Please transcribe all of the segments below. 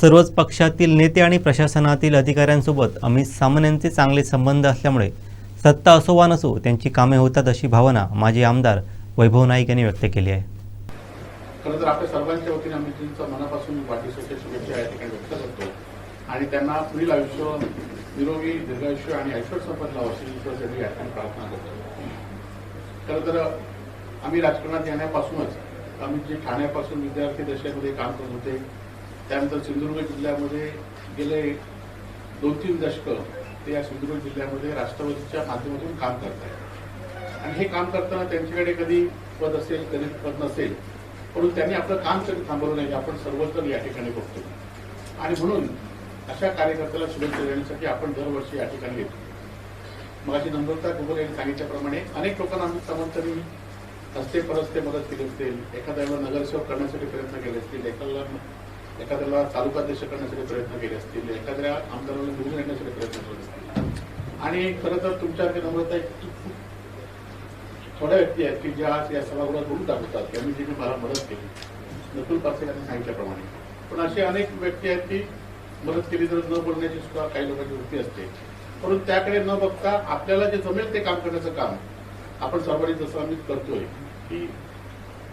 सर्वच पक्षातील नेते आणि प्रशासनातील अधिकाऱ्यांसोबत अमित सामंत चांगले संबंध असल्यामुळे सत्ता असो वा नसो त्यांची कामे होतात अशी भावना माजी आमदार वैभव नाईक यांनी व्यक्त केली आहे. खरं तर आपल्या सर्वांच्या वतीने अमितजींचा मनापासून वाढदिवसाच्या शुभेच्छा या ठिकाणी व्यक्त करतो. आणि त्यांना पुढील आयुष्य निरोगी दीर्घायुष्य आणि ऐश्वर संपन्न लावं अशी ईश्वरासाठी या ठिकाणी प्रार्थना करतो. खरं तर आम्ही राजकारणात येण्यापासूनच अमितजी ठाण्यापासून विद्यार्थी दशेमध्ये काम करत होते त्यानंतर सिंधुदुर्ग जिल्ह्यामध्ये गेले दोन तीन दशकं ते या सिंधुदुर्ग जिल्ह्यामध्ये राष्ट्रवादीच्या माध्यमातून काम करत आहेत. आणि हे काम करताना त्यांच्याकडे कधी पद असेल कधी पद नसेल परंतु त्यांनी आपलं काम कधी थांबवलं नाही आपण सर्वत्र या ठिकाणी बघतो. आणि म्हणून अशा कार्यकर्त्याला शुभेच्छा देण्यासाठी आपण दरवर्षी या ठिकाणी येतो. मगाशी नम्रता कुबल यांनी सांगितल्याप्रमाणे अनेक लोकांना आम्ही सामंतांनी हस्ते परस्ते मदत केली असतील एखाद्याला नगरसेवक करण्यासाठी प्रयत्न केले असतील एखाद्याला एखाद्याला तालुकाध्यक्ष करण्यासाठी प्रयत्न केले असतील एखाद्या आमदाराला निवडून येण्यासाठी प्रयत्न केले असतील. आणि खरं तर तुमच्याकडे नम्रता एक थोड्या व्यक्ती आहेत की ज्या आज या सभागृहात बोलून दाखवतात. त्यांनी जिने मला मदत केली नकुल पाटील यांनी सांगितल्याप्रमाणे. पण असे अनेक व्यक्ती आहेत की मदत केली तर न बोलण्याची सुद्धा काही लोकांची वृत्ती असते. परंतु त्याकडे न बघता आपल्याला जे जमेल ते काम करण्याचं काम आपण सर्वांनी जसं आम्ही करतोय की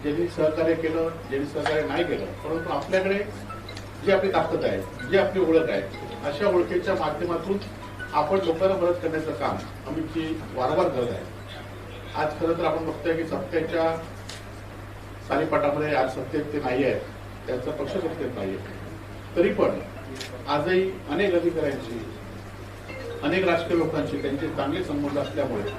ज्यांनी सहकार्य केलं ज्यांनी सहकार्य नाही केलं परंतु आपल्याकडे जी आपली ताकद आहे जी आपली ओळख आहे अशा ओळखीच्या माध्यमातून आपण लोकांना मदत करण्याचं काम आम्ही वारंवार करत आहे. आज खरं तर आपण बघतोय की सत्तेच्या सालीपाठामध्ये आज सत्तेत ते नाही आहेत त्यांचा पक्ष सत्तेत नाही तरी पण आजही अनेक अधिकाऱ्यांची अनेक राजकीय लोकांशी त्यांचे चांगले संबंध असल्यामुळे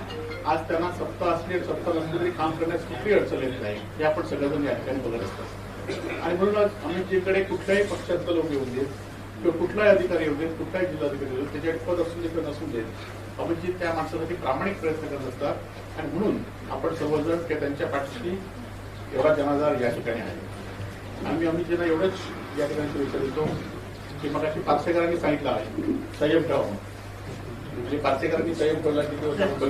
आज त्यांना सत्ता असली सत्ता नसली तरी काम करण्यास कुठली अडचण येत नाही हे आपण सगळेजण या ठिकाणी बघत असतात आणि म्हणूनच आम्ही कुठल्याही पक्षातले लोक येऊन देत किंवा कुठलाही अधिकारी येऊ देत कुठलाही जिल्हाधिकारी येऊ देत त्याच्याकडे पद असून देत नसून देत अभिजित त्या माणसासाठी प्रामाणिक प्रयत्न करत असतात. आणि म्हणून आपण सर्वजण ते त्यांच्या पाठीशी एवढा जनाधार या ठिकाणी आहे. आम्ही अमितजींना एवढंच या ठिकाणी शुभेच्छा देतो की मग अशी पार्सेकरांनी सांगितलं आहे संयम ठेवा म्हणजे पार्सेकरांनी संयम ठेवला की तो आपण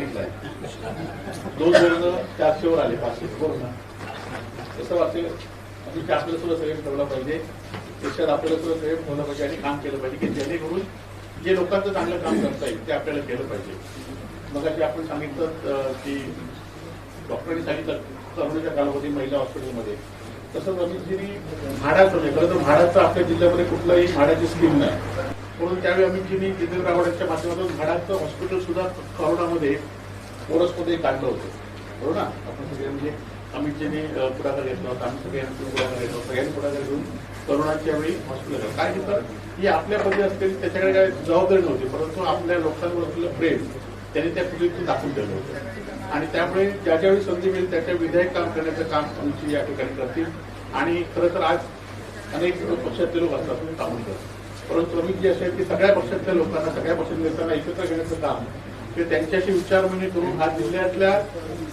दोन वर्ग चारशेवर आले पाचशे बरोबर तसं आम्ही आपल्याला सुद्धा सगळे ठेवला पाहिजे. त्याच्यात आपल्याला सुद्धा सगळे ठेवलं पाहिजे आणि काम केलं पाहिजे की जेणेकरून जे लोकांचं चांगलं काम करता येईल ते आपल्याला केलं पाहिजे. मग आपण सांगितलं की डॉक्टरांनी सांगितलं करोनाच्या कालावधी महिला हॉस्पिटलमध्ये. तसंच अमितजीनी म्हाडाचं म्हणजे खरं तर म्हाडाचं आपल्या जिल्ह्यामध्ये कुठलाही म्हाडाची स्कीम नाही. म्हणून त्यावेळी अमितजींनी जितेंद्र रावडांच्या माध्यमातून म्हाडाचं हॉस्पिटल सुद्धा करोनामध्ये कोरसमध्ये काढलं होतं. बरोबर ना? आपण सगळे म्हणजे अमितजीने पुढाकार घेतला होता आम्ही सगळ्यांनी पुढाकार घेतला सगळ्यांनी पुढाकार घेऊन करोनाच्या वेळी हॉस्पिटल काय तर ही आपल्या पद्धती असतील त्याच्याकडे काय जबाबदारी नव्हती. परंतु आपल्या लोकांवर असलेलं प्रेम त्यांनी त्या पिढीतून दाखवून दिलं होतं. आणि त्यामुळे ज्या ज्यावेळी संधी मिळेल त्याच्या विधायक काम करण्याचं काम आमची या ठिकाणी करतील. आणि खरं तर आज अनेक पक्षातले लोक असतात कामून करतात. परंतु अमित जे असे आहेत की सगळ्या पक्षातल्या लोकांना सगळ्या पक्षातल्या नेत्यांना एकत्र घेण्याचं काम ते त्यांच्याशी विचारमणी म्हणजे करून हा जिल्ह्यातल्या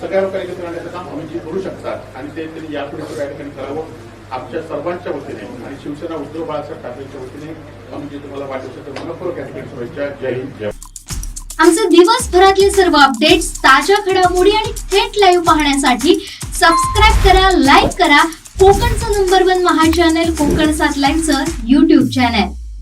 सगळ्या लोकांना एकत्र आणण्याचं काम आम्ही करू शकतात. आणि ते त्यांनी यापुढे सुद्धा ठिकाणी करावं आमच्या सर्वांच्या वतीने. आणि शिवसेना उद्धव बाळासाहेब ठाकरेंच्या वतीने आम्ही तुम्हाला वाढदिवसाच्या मनपूर्वक या शुभेच्छा. जय हिंद जय आमचे दिवसभरातले सर्व अपडेट्स ताज्या घडामोडी आणि थेट लाईव्ह पाहण्यासाठी सबस्क्राईब करा लाईक करा. कोकणचं number one Maha channel Kokan सात लाईव्हचं युट्यूब चॅनल